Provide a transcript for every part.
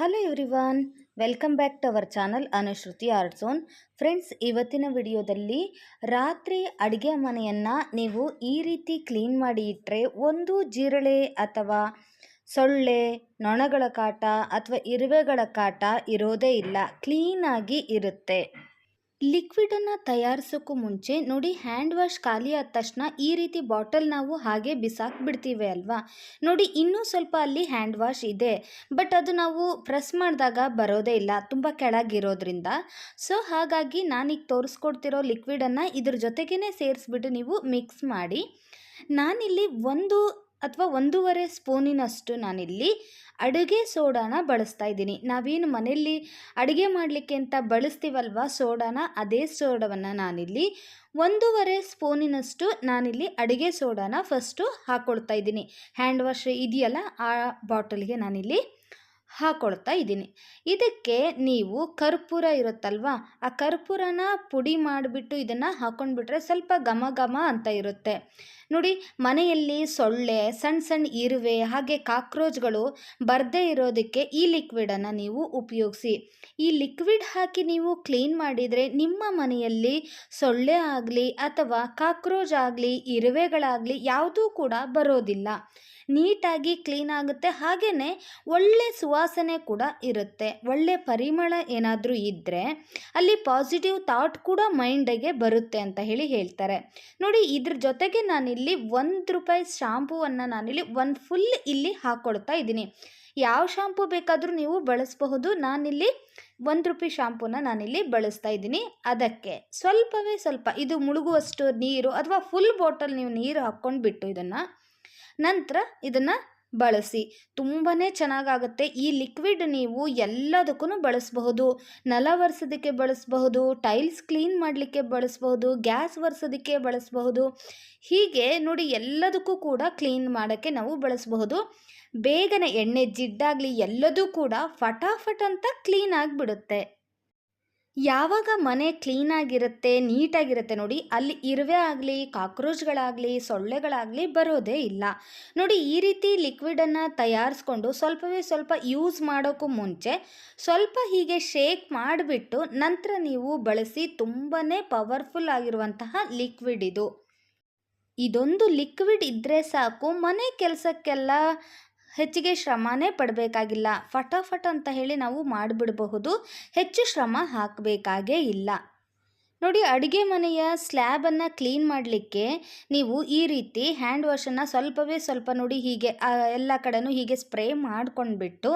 Hello everyone welcome back to our channel Anushruti art zone friends ಇವತ್ತಿನ ವಿಡಿಯೋದಲ್ಲಿ ರಾತ್ರಿ ಅಡುಗೆ ಮನೆಯನ್ನು ನೀವು ಈ ರೀತಿ ಕ್ಲೀನ್ ಮಾಡಿ ಇಟ್ಟರೆ ಒಂದು ಜಿರಳೆ ಅಥವಾ ಸೊಳ್ಳೆ, ನೊಣಗಳ ಕಾಟ ಅಥವಾ ಇರುವೆಗಳ ಕಾಟ ಇರೋದೇ ಇಲ್ಲ ಕ್ಲೀನಾಗಿ ಇರುತ್ತೆ. ಲಿಕ್ವಿಡನ್ನು ತಯಾರಿಸೋಕ್ಕೂ ಮುಂಚೆ ನೋಡಿ ಹ್ಯಾಂಡ್ ವಾಶ್ ಖಾಲಿ ಆದ ತಕ್ಷಣ ಈ ರೀತಿ ಬಾಟಲ್ ನಾವು ಹಾಗೆ ಬಿಸಾಕ್ಬಿಡ್ತೀವಿ ಅಲ್ವಾ? ನೋಡಿ ಇನ್ನೂ ಸ್ವಲ್ಪ ಅಲ್ಲಿ ಹ್ಯಾಂಡ್ ವಾಶ್ ಇದೆ. ಬಟ್ ಅದು ನಾವು ಪ್ರೆಸ್ ಮಾಡಿದಾಗ ಬರೋದೇ ಇಲ್ಲ, ತುಂಬ ಕೆಳಗಿರೋದ್ರಿಂದ. ಸೊ, ಹಾಗಾಗಿ ನಾನೀಗ ತೋರಿಸ್ಕೊಡ್ತಿರೋ ಲಿಕ್ವಿಡನ್ನು ಇದ್ರ ಜೊತೆಗೇ ಸೇರಿಸ್ಬಿಟ್ಟು ನೀವು ಮಿಕ್ಸ್ ಮಾಡಿ. ನಾನಿಲ್ಲಿ ಒಂದು ಅಥವಾ ಒಂದೂವರೆ ಸ್ಪೂನಿನಷ್ಟು ನಾನಿಲ್ಲಿ ಅಡುಗೆ ಸೋಡಾನ ಬಳಸ್ತಾ ಇದ್ದೀನಿ. ನಾವೇನು ಮನೆಯಲ್ಲಿ ಅಡುಗೆ ಮಾಡಲಿಕ್ಕೆ ಅಂತ ಬಳಸ್ತೀವಲ್ವ ಸೋಡಾನ? ಅದೇ ಸೋಡವನ್ನು ನಾನಿಲ್ಲಿ ಒಂದೂವರೆ ಸ್ಪೂನಿನಷ್ಟು ನಾನಿಲ್ಲಿ ಅಡುಗೆ ಸೋಡಾನ ಫಸ್ಟು ಹಾಕ್ಕೊಳ್ತಾ ಇದ್ದೀನಿ. ಹ್ಯಾಂಡ್ ವಾಶ್ ಇದೆಯಲ್ಲ ಆ ಬಾಟಲ್ಗೆ ನಾನಿಲ್ಲಿ ಹಾಕ್ಕೊಳ್ತಾ ಇದ್ದೀನಿ. ಇದಕ್ಕೆ ನೀವು ಕರ್ಪೂರ ಇರುತ್ತಲ್ವ? ಆ ಕರ್ಪೂರನ ಪುಡಿ ಮಾಡಿಬಿಟ್ಟು ಇದನ್ನು ಹಾಕ್ಕೊಂಡ್ಬಿಟ್ರೆ ಸ್ವಲ್ಪ ಘಮ ಘಮ ಅಂತ ಇರುತ್ತೆ. ನೋಡಿ, ಮನೆಯಲ್ಲಿ ಸೊಳ್ಳೆ ಸಣ್ಣ ಸಣ್ಣ ಇರುವೆ ಹಾಗೆ ಕಾಕ್ರೋಚ್ಗಳು ಬರದೇ ಇರೋದಕ್ಕೆ ಈ ಲಿಕ್ವಿಡನ್ನು ನೀವು ಉಪಯೋಗಿಸಿ. ಈ ಲಿಕ್ವಿಡ್ ಹಾಕಿ ನೀವು ಕ್ಲೀನ್ ಮಾಡಿದರೆ ನಿಮ್ಮ ಮನೆಯಲ್ಲಿ ಸೊಳ್ಳೆ ಆಗಲಿ ಅಥವಾ ಕಾಕ್ರೋಚ್ ಆಗಲಿ, ಇರುವೆಗಳಾಗಲಿ ಯಾವುದೂ ಕೂಡ ಬರೋದಿಲ್ಲ. ನೀಟಾಗಿ ಕ್ಲೀನ್ ಆಗುತ್ತೆ. ಹಾಗೆಯೇ ಒಳ್ಳೆ ಸುವಾಸನೆ ಕೂಡ ಇರುತ್ತೆ. ಒಳ್ಳೆ ಪರಿಮಳ ಏನಾದರೂ ಇದ್ದರೆ ಅಲ್ಲಿ ಪಾಸಿಟಿವ್ ಥಾಟ್ ಕೂಡ ಮೈಂಡಿಗೆ ಬರುತ್ತೆ ಅಂತ ಹೇಳಿ ಹೇಳ್ತಾರೆ. ನೋಡಿ, ಇದ್ರ ಜೊತೆಗೆ ನಾನಿಲ್ಲಿ ಒಂದು ರೂಪಾಯಿ ಶಾಂಪೂವನ್ನು ನಾನಿಲ್ಲಿ ಒಂದು ಫುಲ್ ಇಲ್ಲಿ ಹಾಕ್ಕೊಳ್ತಾ ಇದ್ದೀನಿ. ಯಾವ ಶಾಂಪು ಬೇಕಾದರೂ ನೀವು ಬಳಸಬಹುದು. ನಾನಿಲ್ಲಿ ಒಂದು ರೂಪಾಯಿ ಶಾಂಪೂನ ನಾನಿಲ್ಲಿ ಬಳಸ್ತಾ ಇದ್ದೀನಿ. ಅದಕ್ಕೆ ಸ್ವಲ್ಪವೇ ಸ್ವಲ್ಪ, ಇದು ಮುಳುಗುವಷ್ಟು ನೀರು ಅಥವಾ ಫುಲ್ ಬಾಟಲ್ ನೀವು ನೀರು ಹಾಕ್ಕೊಂಡು ಬಿಟ್ಟು ಇದನ್ನು ನಂತರ ಇದನ್ನು ಬಳಸಿ. ತುಂಬಾ ಚೆನ್ನಾಗಾಗುತ್ತೆ. ಈ ಲಿಕ್ವಿಡ್ ನೀವು ಎಲ್ಲದಕ್ಕೂ ಬಳಸಬಹುದು. ನೆಲ ಒರೆಸೋದಕ್ಕೆ ಬಳಸಬಹುದು ಟೈಲ್ಸ್ ಕ್ಲೀನ್ ಮಾಡಲಿಕ್ಕೆ ಬಳಸಬಹುದು ಗ್ಯಾಸ್ ಒರೆಸೋದಕ್ಕೆ ಬಳಸಬಹುದು. ಹೀಗೆ ನೋಡಿ ಎಲ್ಲದಕ್ಕೂ ಕೂಡ ಕ್ಲೀನ್ ಮಾಡೋಕ್ಕೆ ನಾವು ಬಳಸಬಹುದು. ಬೇಗನೆ ಎಣ್ಣೆ ಜಿಡ್ಡಾಗಲಿ ಎಲ್ಲದೂ ಕೂಡ ಫಟಾಫಟ್ ಅಂತ ಕ್ಲೀನ್ ಆಗಿಬಿಡುತ್ತೆ. ಯಾವಾಗ ಮನೆ ಕ್ಲೀನಾಗಿರುತ್ತೆ, ನೀಟಾಗಿರುತ್ತೆ ನೋಡಿ ಅಲ್ಲಿ ಇರುವೆ ಆಗಲಿ, ಕಾಕ್ರೋಚ್ಗಳಾಗಲಿ, ಸೊಳ್ಳೆಗಳಾಗಲಿ ಬರೋದೇ ಇಲ್ಲ. ನೋಡಿ ಈ ರೀತಿ ಲಿಕ್ವಿಡನ್ನು ತಯಾರಿಸ್ಕೊಂಡು ಸ್ವಲ್ಪವೇ ಸ್ವಲ್ಪ ಯೂಸ್ ಮಾಡೋಕ್ಕೂ ಮುಂಚೆ ಸ್ವಲ್ಪ ಹೀಗೆ ಶೇಕ್ ಮಾಡಿಬಿಟ್ಟು ನಂತರ ನೀವು ಬಳಸಿ ತುಂಬಾ ಪವರ್ಫುಲ್ ಆಗಿರುವಂತಹ ಲಿಕ್ವಿಡ್ ಇದು. ಇದೊಂದು ಲಿಕ್ವಿಡ್ ಇದ್ದರೆ ಸಾಕು, ಮನೆ ಕೆಲಸಕ್ಕೆಲ್ಲ ಹೆಚ್ಚಿಗೆ ಶ್ರಮನೇ ಪಡಬೇಕಾಗಿಲ್ಲ. ಫಟಾಫಟ್ ಅಂತ ಹೇಳಿ ನಾವು ಮಾಡಿಬಿಡಬಹುದು. ಹೆಚ್ಚು ಶ್ರಮ ಹಾಕಬೇಕಾಗೇ ಇಲ್ಲ. ನೋಡಿ ಅಡುಗೆ ಮನೆಯ ಸ್ಲ್ಯಾಬನ್ನು ಕ್ಲೀನ್ ಮಾಡಲಿಕ್ಕೆ ನೀವು ಈ ರೀತಿ ಹ್ಯಾಂಡ್ ವಾಶನ್ನು ಸ್ವಲ್ಪವೇ ಸ್ವಲ್ಪ ನೋಡಿ ಹೀಗೆ ಎಲ್ಲ ಕಡೆನೂ ಹೀಗೆ ಸ್ಪ್ರೇ ಮಾಡ್ಕೊಂಡ್ಬಿಟ್ಟು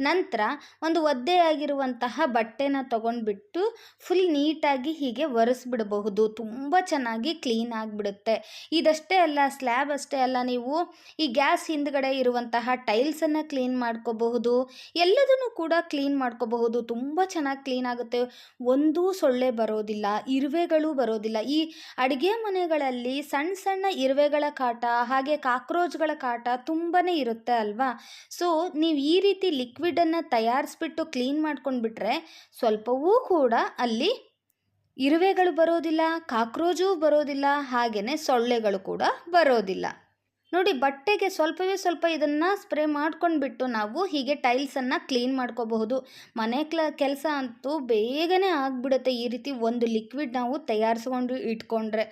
ನಂತರ ಒಂದು ಒದ್ದೆಯಾಗಿರುವಂತಹ ಬಟ್ಟೆನ ತೊಗೊಂಡ್ಬಿಟ್ಟು ಫುಲ್ ನೀಟಾಗಿ ಹೀಗೆ ಒರೆಸ್ಬಿಡಬಹುದು. ತುಂಬ ಚೆನ್ನಾಗಿ ಕ್ಲೀನ್ ಆಗಿಬಿಡುತ್ತೆ. ಇದಷ್ಟೇ ಅಲ್ಲ, ಸ್ಲ್ಯಾಬ್ ಅಷ್ಟೇ ಅಲ್ಲ, ನೀವು ಈ ಗ್ಯಾಸ್ ಹಿಂದ್ಗಡೆ ಇರುವಂತಹ ಟೈಲ್ಸನ್ನು ಕ್ಲೀನ್ ಮಾಡ್ಕೋಬಹುದು. ಎಲ್ಲದನ್ನು ಕೂಡ ಕ್ಲೀನ್ ಮಾಡ್ಕೋಬಹುದು. ತುಂಬ ಚೆನ್ನಾಗಿ ಕ್ಲೀನ್ ಆಗುತ್ತೆ. ಒಂದೂ ಸೊಳ್ಳೆ ಬರೋದಿಲ್ಲ. ಇರುವೆಗಳು ಬರೋದಿಲ್ಲ. ಈ ಅಡುಗೆ ಮನೆಗಳಲ್ಲಿ ಸಣ್ಣ ಸಣ್ಣ ಇರುವೆಗಳ ಕಾಟ, ಹಾಗೆ ಕಾಕ್ರೋಚ್ಗಳ ಕಾಟ ತುಂಬಾ ಇರುತ್ತೆ ಅಲ್ವಾ? ಸೊ, ನೀವು ಈ ರೀತಿ ಲಿಕ್ವಿಡನ್ನು ತಯಾರಿಸ್ಬಿಟ್ಟು ಕ್ಲೀನ್ ಮಾಡ್ಕೊಂಡ್ಬಿಟ್ರೆ ಸ್ವಲ್ಪವೂ ಕೂಡ ಅಲ್ಲಿ ಇರುವೆಗಳು ಬರೋದಿಲ್ಲ, ಕಾಕ್ರೋಚು ಬರೋದಿಲ್ಲ ಹಾಗೆಯೇ ಸೊಳ್ಳೆಗಳು ಕೂಡ ಬರೋದಿಲ್ಲ. ನೋಡಿ ಬಟ್ಟೆಗೆ ಸ್ವಲ್ಪವೇ ಸ್ವಲ್ಪ ಇದನ್ನು ಸ್ಪ್ರೇ ಮಾಡ್ಕೊಂಡ್ಬಿಟ್ಟು ನಾವು ಹೀಗೆ ಟೈಲ್ಸನ್ನು ಕ್ಲೀನ್ ಮಾಡ್ಕೋಬಹುದು. ಮನೆ ಕ್ಲ, ಕೆಲಸ ಅಂತೂ ಬೇಗನೆ ಆಗಿಬಿಡುತ್ತೆ ಈ ರೀತಿ ಒಂದು ಲಿಕ್ವಿಡ್ ನಾವು ತಯಾರಿಸ್ಕೊಂಡು ಇಟ್ಕೊಂಡ್ರೆ.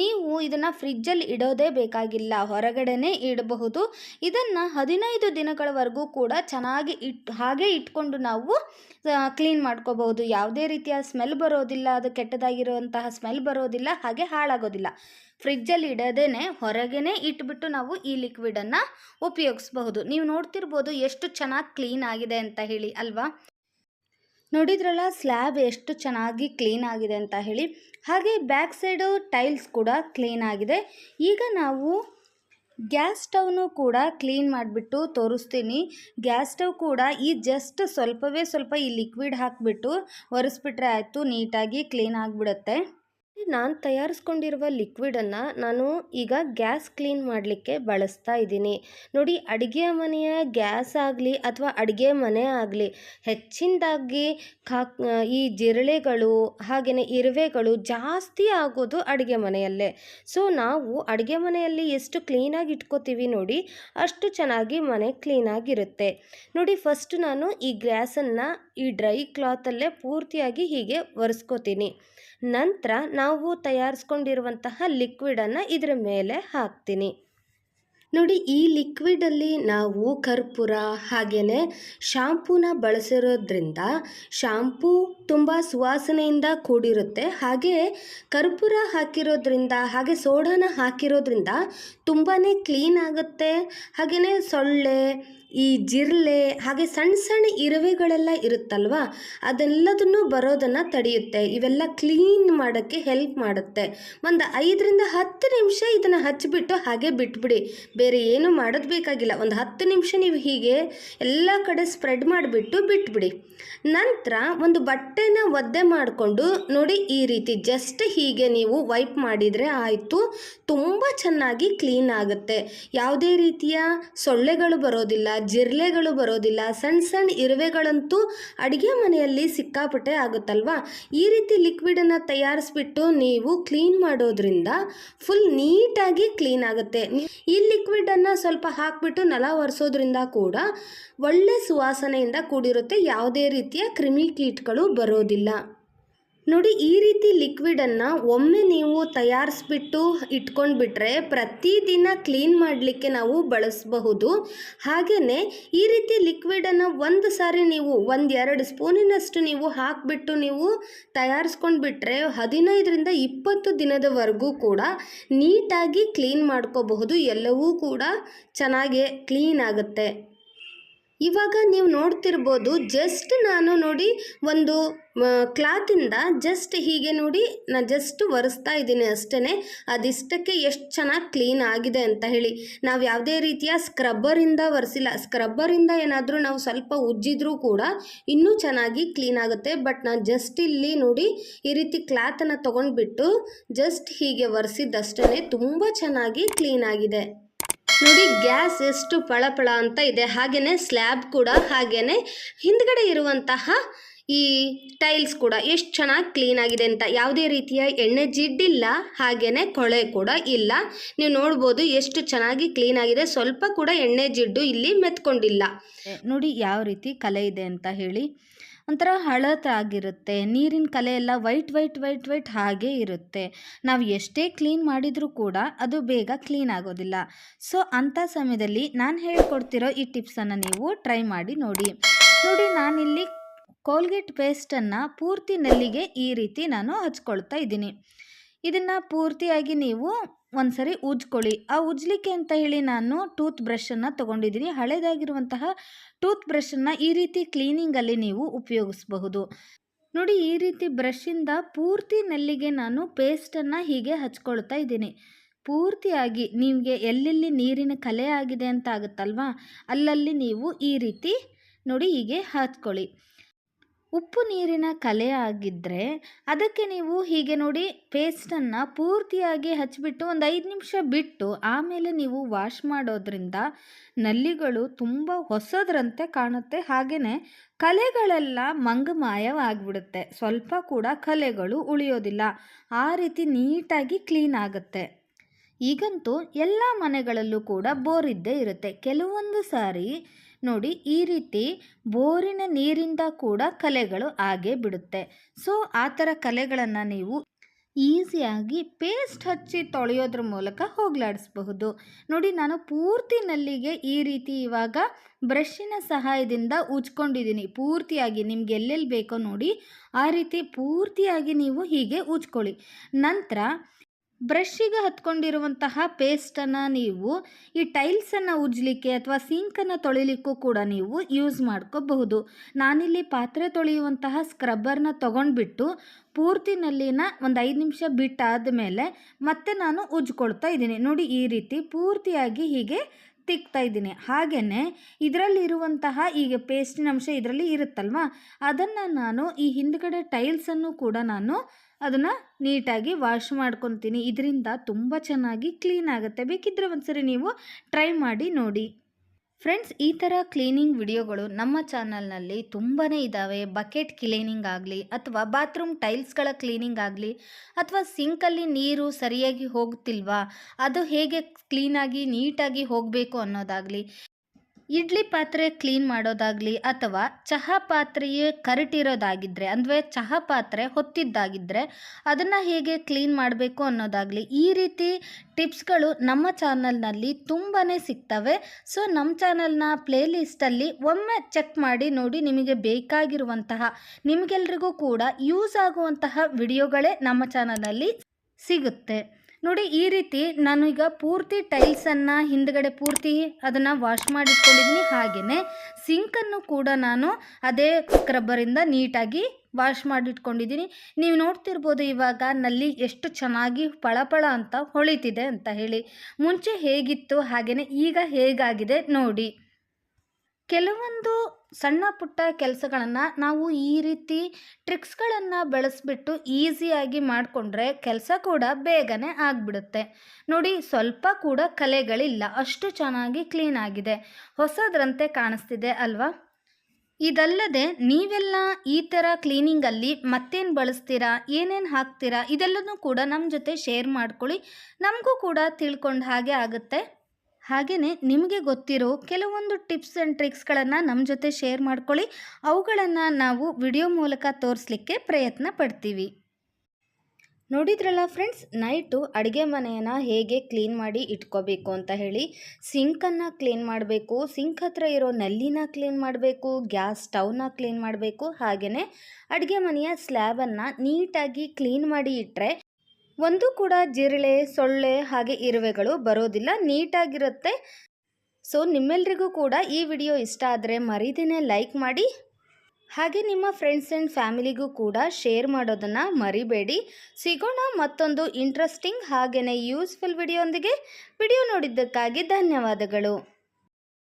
ನೀವು ಇದನ್ನು ಫ್ರಿಜ್ಜಲ್ಲಿ ಇಡೋದೇ ಬೇಕಾಗಿಲ್ಲ, ಹೊರಗಡೆನೇ ಇಡಬಹುದು. ಇದನ್ನು ಹದಿನೈದು ದಿನಗಳವರೆಗೂ ಕೂಡ ಚೆನ್ನಾಗಿ ಇಟ್, ಹಾಗೆ ಇಟ್ಕೊಂಡು ನಾವು ಕ್ಲೀನ್ ಮಾಡ್ಕೋಬಹುದು. ಯಾವುದೇ ರೀತಿಯ ಸ್ಮೆಲ್ ಬರೋದಿಲ್ಲ, ಅದು ಕೆಟ್ಟದಾಗಿರುವಂತಹ ಸ್ಮೆಲ್ ಬರೋದಿಲ್ಲ, ಹಾಗೆ ಹಾಳಾಗೋದಿಲ್ಲ. ಫ್ರಿಜ್ಜಲ್ಲಿ ಇಡದೇನೆ ಹೊರಗೇ ಇಟ್ಬಿಟ್ಟು ನಾವು ಈ ಲಿಕ್ವಿಡನ್ನು ಉಪಯೋಗಿಸ್ಬಹುದು. ನೀವು ನೋಡ್ತಿರ್ಬೋದು ಎಷ್ಟು ಚೆನ್ನಾಗಿ ಕ್ಲೀನ್ ಆಗಿದೆ ಅಂತ ಹೇಳಿ, ಅಲ್ವಾ? ನೋಡಿದ್ರಲ್ಲ ಸ್ಲ್ಯಾಬ್ ಎಷ್ಟು ಚೆನ್ನಾಗಿ ಕ್ಲೀನ್ ಆಗಿದೆ ಅಂತ ಹೇಳಿ. ಹಾಗೆ ಬ್ಯಾಕ್ ಸೈಡು ಟೈಲ್ಸ್ ಕೂಡ ಕ್ಲೀನ್ ಆಗಿದೆ. ಈಗ ನಾವು ಗ್ಯಾಸ್ ಸ್ಟವ್ನು ಕೂಡ ಕ್ಲೀನ್ ಮಾಡಿಬಿಟ್ಟು ತೋರಿಸ್ತೀನಿ. ಗ್ಯಾಸ್ ಸ್ಟವ್ ಕೂಡ ಈ ಜಸ್ಟ್ ಸ್ವಲ್ಪವೇ ಸ್ವಲ್ಪ ಈ ಲಿಕ್ವಿಡ್ ಹಾಕಿಬಿಟ್ಟು ಒರೆಸ್ಬಿಟ್ರೆ ಆಯಿತು, ನೀಟಾಗಿ ಕ್ಲೀನ್ ಆಗಿಬಿಡುತ್ತೆ. ನಾನು ತಯಾರಿಸ್ಕೊಂಡಿರುವ ಲಿಕ್ವಿಡನ್ನು ನಾನು ಈಗ ಗ್ಯಾಸ್ ಕ್ಲೀನ್ ಮಾಡಲಿಕ್ಕೆ ಬಳಸ್ತಾ ಇದ್ದೀನಿ. ನೋಡಿ, ಅಡುಗೆ ಮನೆಯ ಗ್ಯಾಸ್ ಆಗಲಿ ಅಥವಾ ಅಡುಗೆ ಮನೆ ಆಗಲಿ, ಹೆಚ್ಚಿನದಾಗಿ ಕಾ ಈ ಜಿರಳೆಗಳು ಹಾಗೆಯೇ ಇರುವೆಗಳು ಜಾಸ್ತಿ ಆಗೋದು ಅಡುಗೆ ಮನೆಯಲ್ಲೇ. ಸೊ, ನಾವು ಅಡುಗೆ ಮನೆಯಲ್ಲಿ ಎಷ್ಟು ಕ್ಲೀನಾಗಿ ಇಟ್ಕೋತೀವಿ ನೋಡಿ, ಅಷ್ಟು ಚೆನ್ನಾಗಿ ಮನೆ ಕ್ಲೀನಾಗಿರುತ್ತೆ. ನೋಡಿ ಫಸ್ಟ್ ನಾನು ಈ ಗ್ಯಾಸನ್ನು ಈ ಡ್ರೈ ಕ್ಲಾತಲ್ಲೇ ಪೂರ್ತಿಯಾಗಿ ಹೀಗೆ ಒರೆಸ್ಕೋತೀನಿ. ನಂತರ ನಾವು ತಯಾರಿಸ್ಕೊಂಡಿರುವಂತಹ ಲಿಕ್ವಿಡನ್ನು ಇದರ ಮೇಲೆ ಹಾಕ್ತೀನಿ. ನೋಡಿ, ಈ ಲಿಕ್ವಿಡಲ್ಲಿ ನಾವು ಕರ್ಪೂರ ಹಾಗೆಯೇ ಶಾಂಪೂನ ಬಳಸಿರೋದ್ರಿಂದ ಶಾಂಪೂ ತುಂಬ ಸುವಾಸನೆಯಿಂದ ಕೂಡಿರುತ್ತೆ. ಹಾಗೆ ಕರ್ಪೂರ ಹಾಕಿರೋದ್ರಿಂದ, ಹಾಗೆ ಸೋಡಾನ ಹಾಕಿರೋದ್ರಿಂದ ತುಂಬಾ ಕ್ಲೀನ್ ಆಗುತ್ತೆ. ಹಾಗೆಯೇ ಸೊಳ್ಳೆ ಈ ಜಿರ್ಲೆ ಹಾಗೆ ಸಣ್ಣ ಸಣ್ಣ ಇರುವೆಗಳೆಲ್ಲ ಇರುತ್ತಲ್ವ? ಅದೆಲ್ಲದನ್ನು ಬರೋದನ್ನು ತಡೆಯುತ್ತೆ. ಇವೆಲ್ಲ ಕ್ಲೀನ್ ಮಾಡೋಕ್ಕೆ ಹೆಲ್ಪ್ ಮಾಡುತ್ತೆ. ಒಂದು ಐದರಿಂದ ಹತ್ತು ನಿಮಿಷ ಇದನ್ನು ಹಚ್ಚಿಬಿಟ್ಟು ಹಾಗೆ ಬಿಟ್ಬಿಡಿ. ಬೇರೆ ಏನು ಮಾಡೋದು ಬೇಕಾಗಿಲ್ಲ. ಒಂದು ಹತ್ತು ನಿಮಿಷ ನೀವು ಹೀಗೆ ಎಲ್ಲ ಕಡೆ ಸ್ಪ್ರೆಡ್ ಮಾಡಿಬಿಟ್ಟು ಬಿಟ್ಬಿಡಿ. ನಂತರ ಒಂದು ಬಟ್ಟೆನ ಒದ್ದೆ ಮಾಡಿಕೊಂಡು ನೋಡಿ ಈ ರೀತಿ ಜಸ್ಟ್ ಹೀಗೆ ನೀವು ವೈಪ್ ಮಾಡಿದರೆ ಆಯಿತು. ತುಂಬ ಚೆನ್ನಾಗಿ ಕ್ಲೀನ್ ಆಗುತ್ತೆ. ಯಾವುದೇ ರೀತಿಯ ಸೊಳ್ಳೆಗಳು ಬರೋದಿಲ್ಲ. ಜಿರಳೆಗಳು ಬರೋದಿಲ್ಲ. ಸಣ್ಣ ಸಣ್ಣ ಇರುವೆಗಳಂತೂ ಅಡುಗೆ ಮನೆಯಲ್ಲಿ ಸಿಕ್ಕಾಪಟ್ಟೆ ಆಗುತ್ತಲ್ವಾ? ಈ ರೀತಿ ಲಿಕ್ವಿಡನ್ನು ತಯಾರಿಸ್ಬಿಟ್ಟು ನೀವು ಕ್ಲೀನ್ ಮಾಡೋದ್ರಿಂದ ಫುಲ್ ನೀಟಾಗಿ ಕ್ಲೀನ್ ಆಗುತ್ತೆ. ಈ ಲಿಕ್ವಿಡನ್ನು ಸ್ವಲ್ಪ ಹಾಕಿಬಿಟ್ಟು ನೆಲ ಒರೆಸೋದ್ರಿಂದ ಕೂಡ ಒಳ್ಳೆ ಸುವಾಸನೆಯಿಂದ ಕೂಡಿರುತ್ತೆ. ಯಾವುದೇ ರೀತಿಯ ಕ್ರಿಮಿಕೀಟಗಳು ಬರೋದಿಲ್ಲ. ನೋಡಿ, ಈ ರೀತಿ ಲಿಕ್ವಿಡನ್ನು ಒಮ್ಮೆ ನೀವು ತಯಾರಿಸ್ಬಿಟ್ಟು ಇಟ್ಕೊಂಡ್ಬಿಟ್ರೆ ಪ್ರತಿದಿನ ಕ್ಲೀನ್ ಮಾಡಲಿಕ್ಕೆ ನಾವು ಬಳಸಬಹುದು. ಹಾಗೆಯೇ ಈ ರೀತಿ ಲಿಕ್ವಿಡನ್ನು ಒಂದು ಸಾರಿ ನೀವು ಒಂದೆರಡು ಸ್ಪೂನಿನಷ್ಟು ನೀವು ಹಾಕಿಬಿಟ್ಟು ನೀವು ತಯಾರಿಸ್ಕೊಂಡ್ಬಿಟ್ರೆ ಹದಿನೈದರಿಂದ ಇಪ್ಪತ್ತು ದಿನದವರೆಗೂ ಕೂಡ ನೀಟಾಗಿ ಕ್ಲೀನ್ ಮಾಡ್ಕೋಬಹುದು. ಎಲ್ಲವೂ ಕೂಡ ಚೆನ್ನಾಗಿ ಕ್ಲೀನ್ ಆಗುತ್ತೆ. ಇವಾಗ ನೀವು ನೋಡ್ತಿರ್ಬೋದು ಜಸ್ಟ್ ನಾನು ನೋಡಿ ಒಂದು ಕ್ಲಾತಿಂದ ಜಸ್ಟ್ ಹೀಗೆ ನೋಡಿ ನಾನು ಜಸ್ಟ್ ಒರೆಸ್ತಾ ಇದ್ದೀನಿ ಅಷ್ಟೇ ಅದಿಷ್ಟಕ್ಕೆ ಎಷ್ಟು ಚೆನ್ನಾಗಿ ಕ್ಲೀನ್ ಆಗಿದೆ ಅಂತ ಹೇಳಿ. ನಾವು ಯಾವುದೇ ರೀತಿಯ ಸ್ಕ್ರಬ್ಬರಿಂದ ಒರೆಸಿಲ್ಲ. ಸ್ಕ್ರಬ್ಬರಿಂದ ಏನಾದರೂ ನಾವು ಸ್ವಲ್ಪ ಉಜ್ಜಿದ್ರೂ ಕೂಡ ಇನ್ನೂ ಚೆನ್ನಾಗಿ ಕ್ಲೀನ್ ಆಗುತ್ತೆ. ಬಟ್ ನಾನು ಜಸ್ಟ್ ಇಲ್ಲಿ ನೋಡಿ ಈ ರೀತಿ ಕ್ಲಾತನ್ನು ತೊಗೊಂಡ್ಬಿಟ್ಟು ಜಸ್ಟ್ ಹೀಗೆ ಒರೆಸಿದ್ದಷ್ಟೇ ತುಂಬ ಚೆನ್ನಾಗಿ ಕ್ಲೀನ್ ಆಗಿದೆ. ನೋಡಿ, ಗ್ಯಾಸ್ ಎಷ್ಟು ಪಳಪಳ ಅಂತ ಇದೆ. ಹಾಗೆಯೇ ಸ್ಲ್ಯಾಬ್ ಕೂಡ ಹಾಗೆಯೇ ಹಿಂದ್ಗಡೆ ಇರುವಂತಹ ಈ ಟೈಲ್ಸ್ ಕೂಡ ಎಷ್ಟು ಚೆನ್ನಾಗಿ ಕ್ಲೀನ್ ಆಗಿದೆ ಅಂತ. ಯಾವುದೇ ರೀತಿಯ ಎಣ್ಣೆ ಜಿಡ್ಡಿಲ್ಲ ಹಾಗೆಯೇ ಕೊಳೆ ಕೂಡ ಇಲ್ಲ. ನೀವು ನೋಡ್ಬೋದು ಎಷ್ಟು ಚೆನ್ನಾಗಿ ಕ್ಲೀನ್ ಆಗಿದೆ. ಸ್ವಲ್ಪ ಕೂಡ ಎಣ್ಣೆ ಜಿಡ್ಡು ಇಲ್ಲಿ ಮೆತ್ಕೊಂಡಿಲ್ಲ. ನೋಡಿ, ಯಾವ ರೀತಿ ಕಲೆ ಇದೆ ಅಂತ ಹೇಳಿ. ಒಂಥರ ಹಳತಾಗಿರುತ್ತೆ. ನೀರಿನ ಕಲೆ ಎಲ್ಲ ವೈಟ್ ವೈಟ್ ವೈಟ್ ವೈಟ್ ಹಾಗೆ ಇರುತ್ತೆ. ನಾವು ಎಷ್ಟೇ ಕ್ಲೀನ್ ಮಾಡಿದರೂ ಕೂಡ ಅದು ಬೇಗ ಕ್ಲೀನ್ ಆಗೋದಿಲ್ಲ. ಸೊ, ಅಂಥ ಸಮಯದಲ್ಲಿ ನಾನು ಹೇಳ್ಕೊಡ್ತಿರೋ ಈ ಟಿಪ್ಸನ್ನು ನೀವು ಟ್ರೈ ಮಾಡಿ ನೋಡಿ. ನೋಡಿ, ನಾನಿಲ್ಲಿ ಕೋಲ್ಗೇಟ್ ಪೇಸ್ಟನ್ನು ಪೂರ್ತಿ ನಲ್ಲಿಗೆ ಈ ರೀತಿ ನಾನು ಹಚ್ಕೊಳ್ತಾ ಇದ್ದೀನಿ. ಇದನ್ನು ಪೂರ್ತಿಯಾಗಿ ನೀವು ಒಂದ್ಸರಿ ಉಜ್ಕೊಳ್ಳಿ. ಆ ಉಜ್ಲಿಕ್ಕೆ ಅಂತ ಹೇಳಿ ನಾನು ಟೂತ್ ಬ್ರಷನ್ನು ತೊಗೊಂಡಿದ್ದೀನಿ. ಹಳೇದಾಗಿರುವಂತಹ ಟೂತ್ ಬ್ರಷನ್ನು ಈ ರೀತಿ ಕ್ಲೀನಿಂಗಲ್ಲಿ ನೀವು ಉಪಯೋಗಿಸಬಹುದು. ನೋಡಿ, ಈ ರೀತಿ ಬ್ರಷಿಂದ ಪೂರ್ತಿ ನಲ್ಲಿಗೆ ನಾನು ಪೇಸ್ಟನ್ನು ಹೀಗೆ ಹಚ್ಕೊಳ್ತಾ ಇದ್ದೀನಿ. ಪೂರ್ತಿಯಾಗಿ ನಿಮಗೆ ಎಲ್ಲೆಲ್ಲಿ ನೀರಿನ ಕಲೆ ಆಗಿದೆ ಅಂತ ಆಗುತ್ತಲ್ವಾ? ಅಲ್ಲಲ್ಲಿ ನೀವು ಈ ರೀತಿ ನೋಡಿ ಹೀಗೆ ಹಚ್ಕೊಳ್ಳಿ ಉಪ್ಪು ನೀರಿನ ಕಲೆ ಆಗಿದ್ದರೆ ಅದಕ್ಕೆ ನೀವು ಹೀಗೆ ನೋಡಿ ಪೇಸ್ಟನ್ನು ಪೂರ್ತಿಯಾಗಿ ಹಚ್ಚಿಬಿಟ್ಟು ಒಂದು ಐದು ನಿಮಿಷ ಬಿಟ್ಟು ಆಮೇಲೆ ನೀವು ವಾಶ್ ಮಾಡೋದ್ರಿಂದ ನಲ್ಲಿಗಳು ತುಂಬ ಹೊಸದ್ರಂತೆ ಕಾಣುತ್ತೆ. ಹಾಗೆಯೇ ಕಲೆಗಳೆಲ್ಲ ಮಂಗಮಾಯವಾಗಿಬಿಡುತ್ತೆ. ಸ್ವಲ್ಪ ಕೂಡ ಕಲೆಗಳು ಉಳಿಯೋದಿಲ್ಲ. ಆ ರೀತಿ ನೀಟಾಗಿ ಕ್ಲೀನ್ ಆಗುತ್ತೆ. ಈಗಂತೂ ಎಲ್ಲ ಮನೆಗಳಲ್ಲೂ ಕೂಡ ಬೋರ್ ಇರುತ್ತೆ. ಕೆಲವೊಂದು ಸಾರಿ ನೋಡಿ ಈ ರೀತಿ ಬೋರಿನ ನೀರಿಂದ ಕೂಡ ಕಲೆಗಳು ಆಗೇ ಬಿಡುತ್ತೆ. ಸೊ ಆ ಥರ ಕಲೆಗಳನ್ನು ನೀವು ಈಸಿಯಾಗಿ ಪೇಸ್ಟ್ ಹಚ್ಚಿ ತೊಳೆಯೋದ್ರ ಮೂಲಕ ಹೋಗಲಾಡಿಸಬಹುದು. ನೋಡಿ, ನಾನು ಪೂರ್ತಿ ನಲ್ಲಿಗೆ ಈ ರೀತಿ ಇವಾಗ ಬ್ರಷಿನ ಸಹಾಯದಿಂದ ಉಜ್ಕೊಂಡಿದ್ದೀನಿ. ಪೂರ್ತಿಯಾಗಿ ನಿಮ್ಗೆ ಎಲ್ಲೆಲ್ಲಿ ಬೇಕೋ ನೋಡಿ, ಆ ರೀತಿ ಪೂರ್ತಿಯಾಗಿ ನೀವು ಹೀಗೆ ಉಜ್ಕೊಳ್ಳಿ. ನಂತರ ಬ್ರಷ್ಷಿಗೆ ಹತ್ಕೊಂಡಿರುವಂತಹ ಪೇಸ್ಟನ್ನು ನೀವು, ಈ ಟೈಲ್ಸನ್ನು ಉಜ್ಜಲಿಕ್ಕೆ ಅಥವಾ ಸಿಂಕನ್ನು ತೊಳಿಲಿಕ್ಕೂ ಕೂಡ ನೀವು ಯೂಸ್ ಮಾಡ್ಕೋಬಹುದು. ನಾನಿಲ್ಲಿ ಪಾತ್ರೆ ತೊಳೆಯುವಂತಹ ಸ್ಕ್ರಬ್ಬರ್ನ ತೊಗೊಂಡ್ಬಿಟ್ಟು ಪೂರ್ತಿ ನಲ್ಲಿನ ಒಂದು ಐದು ನಿಮಿಷ ಬಿಟ್ಟಾದ ಮೇಲೆ ಮತ್ತೆ ನಾನು ಉಜ್ಕೊಳ್ತಾ ಇದ್ದೀನಿ. ನೋಡಿ ಈ ರೀತಿ ಪೂರ್ತಿಯಾಗಿ ಹೀಗೆ ತಿಕ್ತಾ ಇದ್ದೀನಿ. ಹಾಗೆಯೇ ಇದರಲ್ಲಿರುವಂತಹ ಈಗ ಪೇಸ್ಟಿನ ಅಂಶ ಇದರಲ್ಲಿ ಇರುತ್ತಲ್ವ? ಅದನ್ನು ನಾನು ಈ ಹಿಂದ್ಗಡೆ ಟೈಲ್ಸನ್ನು ಕೂಡ ನಾನು ಅದನ್ನು ನೀಟಾಗಿ ವಾಶ್ ಮಾಡ್ಕೊತೀನಿ. ಇದರಿಂದ ತುಂಬ ಚೆನ್ನಾಗಿ ಕ್ಲೀನ್ ಆಗುತ್ತೆ. ಬೇಕಿದ್ದರೆ ಒಂದ್ಸರಿ ನೀವು ಟ್ರೈ ಮಾಡಿ ನೋಡಿ. ಫ್ರೆಂಡ್ಸ್, ಈ ಥರ ಕ್ಲೀನಿಂಗ್ ವಿಡಿಯೋಗಳು ನಮ್ಮ ಚಾನಲ್ನಲ್ಲಿ ತುಂಬಾ ಇದ್ದಾವೆ ಬಕೆಟ್ ಕ್ಲೀನಿಂಗ್ ಆಗಲಿ ಅಥವಾ ಬಾತ್ರೂಮ್ ಟೈಲ್ಸ್ಗಳ ಕ್ಲೀನಿಂಗ್ ಆಗಲಿ ಅಥವಾ ಸಿಂಕಲ್ಲಿ ನೀರು ಸರಿಯಾಗಿ ಹೋಗ್ತಿಲ್ವಾ, ಅದು ಹೇಗೆ ಕ್ಲೀನಾಗಿ ನೀಟಾಗಿ ಹೋಗಬೇಕು ಅನ್ನೋದಾಗಲಿ ಇಡ್ಲಿ ಪಾತ್ರೆ ಕ್ಲೀನ್ ಮಾಡೋದಾಗಲಿ ಅಥವಾ ಚಹಾ ಪಾತ್ರೆಯೇ ಕರಟಿರೋದಾಗಿದ್ದರೆ ಅಂದರೆ ಚಹಾ ಪಾತ್ರೆ ಹೊತ್ತಿದ್ದಾಗಿದ್ದರೆ ಅದನ್ನು ಹೇಗೆ ಕ್ಲೀನ್ ಮಾಡಬೇಕು ಅನ್ನೋದಾಗಲಿ ಈ ರೀತಿ ಟಿಪ್ಸ್ಗಳು ನಮ್ಮ ಚಾನಲ್ನಲ್ಲಿ ತುಂಬಾ ಸಿಗ್ತವೆ. ಸೊ ನಮ್ಮ ಚಾನಲ್ನ ಪ್ಲೇಲಿಸ್ಟಲ್ಲಿ ಒಮ್ಮೆ ಚೆಕ್ ಮಾಡಿ ನೋಡಿ ನಿಮಗೆ ಬೇಕಾಗಿರುವಂತಹ, ನಿಮಗೆಲ್ರಿಗೂ ಕೂಡ ಯೂಸ್ ಆಗುವಂತಹ ವಿಡಿಯೋಗಳೇ ನಮ್ಮ ಚಾನಲಲ್ಲಿ ಸಿಗುತ್ತೆ. ನೋಡಿ, ಈ ರೀತಿ ನಾನು ಈಗ ಪೂರ್ತಿ ಟೈಲ್ಸನ್ನು ಹಿಂದ್ಗಡೆ ಪೂರ್ತಿ ಅದನ್ನು ವಾಶ್ ಮಾಡಿಟ್ಕೊಂಡಿದ್ದೀನಿ ಹಾಗೆಯೇ ಸಿಂಕನ್ನು ಕೂಡ ನಾನು ಅದೇ ಸ್ಕ್ರಬ್ಬರಿಂದ ನೀಟಾಗಿ ವಾಶ್ ಮಾಡಿಟ್ಕೊಂಡಿದ್ದೀನಿ. ನೀವು ನೋಡ್ತಿರ್ಬೋದು ಇವಾಗ ನಲ್ಲಿ ಎಷ್ಟು ಚೆನ್ನಾಗಿ ಪಳಪಳ ಅಂತ ಹೊಳಿತಿದೆ ಅಂತ ಹೇಳಿ. ಮುಂಚೆ ಹೇಗಿತ್ತು ಹಾಗೆಯೇ ಈಗ ಹೇಗಾಗಿದೆ ನೋಡಿ. ಕೆಲವೊಂದು ಸಣ್ಣ ಪುಟ್ಟ ಕೆಲಸಗಳನ್ನು ನಾವು ಈ ರೀತಿ ಟ್ರಿಕ್ಸ್ಗಳನ್ನು ಬಳಸಿಬಿಟ್ಟು ಈಸಿಯಾಗಿ ಮಾಡಿಕೊಂಡ್ರೆ ಕೆಲಸ ಕೂಡ ಬೇಗನೆ ಆಗಿಬಿಡುತ್ತೆ. ನೋಡಿ, ಸ್ವಲ್ಪ ಕೂಡ ಕಲೆಗಳಿಲ್ಲ, ಅಷ್ಟು ಚೆನ್ನಾಗಿ ಕ್ಲೀನ್ ಆಗಿದೆ. ಹೊಸದ್ರಂತೆ ಕಾಣಿಸ್ತಿದೆ ಅಲ್ವಾ? ಇದಲ್ಲದೆ ನೀವೆಲ್ಲ ಈ ಥರ ಕ್ಲೀನಿಂಗಲ್ಲಿ ಮತ್ತೇನು ಬಳಸ್ತೀರಾ, ಏನೇನು ಹಾಕ್ತೀರಾ, ಇದೆಲ್ಲನೂ ಕೂಡ ನಮ್ಮ ಜೊತೆ ಶೇರ್ ಮಾಡ್ಕೊಳ್ಳಿ. ನಮಗೂ ಕೂಡ ತಿಳ್ಕೊಂಡ ಹಾಗೆ ಆಗುತ್ತೆ. ಹಾಗೆಯೇ ನಿಮಗೆ ಗೊತ್ತಿರೋ ಕೆಲವೊಂದು ಟಿಪ್ಸ್ ಆ್ಯಂಡ್ ಟ್ರಿಕ್ಸ್ಗಳನ್ನು ನಮ್ಮ ಜೊತೆ ಶೇರ್ ಮಾಡ್ಕೊಳ್ಳಿ. ಅವುಗಳನ್ನು ನಾವು ವಿಡಿಯೋ ಮೂಲಕ ತೋರಿಸ್ಲಿಕ್ಕೆ ಪ್ರಯತ್ನ ಪಡ್ತೀವಿ. ನೋಡಿದ್ರಲ್ಲ ಫ್ರೆಂಡ್ಸ್, ನೈಟು ಅಡುಗೆ ಮನೆಯನ್ನು ಹೇಗೆ ಕ್ಲೀನ್ ಮಾಡಿ ಇಟ್ಕೋಬೇಕು ಅಂತ ಹೇಳಿ. ಸಿಂಕನ್ನು ಕ್ಲೀನ್ ಮಾಡಬೇಕು, ಸಿಂಕ್ ಹತ್ರ ಇರೋ ನಲ್ಲಿನ ಕ್ಲೀನ್ ಮಾಡಬೇಕು, ಗ್ಯಾಸ್ ಸ್ಟವ್ನ ಕ್ಲೀನ್ ಮಾಡಬೇಕು. ಹಾಗೆಯೇ ಅಡುಗೆ ಮನೆಯ ಸ್ಲ್ಯಾಬನ್ನು ನೀಟಾಗಿ ಕ್ಲೀನ್ ಮಾಡಿ ಇಟ್ಟರೆ ಒಂದು ಕೂಡ ಜಿರಳೆ, ಸೊಳ್ಳೆ ಹಾಗೆ ಇರುವೆಗಳು ಬರೋದಿಲ್ಲ, ನೀಟಾಗಿರುತ್ತೆ. ಸೊ ನಿಮ್ಮೆಲ್ರಿಗೂ ಕೂಡ ಈ ವಿಡಿಯೋ ಇಷ್ಟ ಆದರೆ ಮರೀದೇನೆ ಲೈಕ್ ಮಾಡಿ. ಹಾಗೆ ನಿಮ್ಮ ಫ್ರೆಂಡ್ಸ್ ಆ್ಯಂಡ್ ಫ್ಯಾಮಿಲಿಗೂ ಕೂಡ ಶೇರ್ ಮಾಡೋದನ್ನು ಮರಿಬೇಡಿ. ಸಿಗೋಣ ಮತ್ತೊಂದು ಇಂಟ್ರೆಸ್ಟಿಂಗ್ ಹಾಗೆಯೇ ಯೂಸ್ಫುಲ್ ವಿಡಿಯೋಂದಿಗೆ ವಿಡಿಯೋ ನೋಡಿದ್ದಕ್ಕಾಗಿ ಧನ್ಯವಾದಗಳು.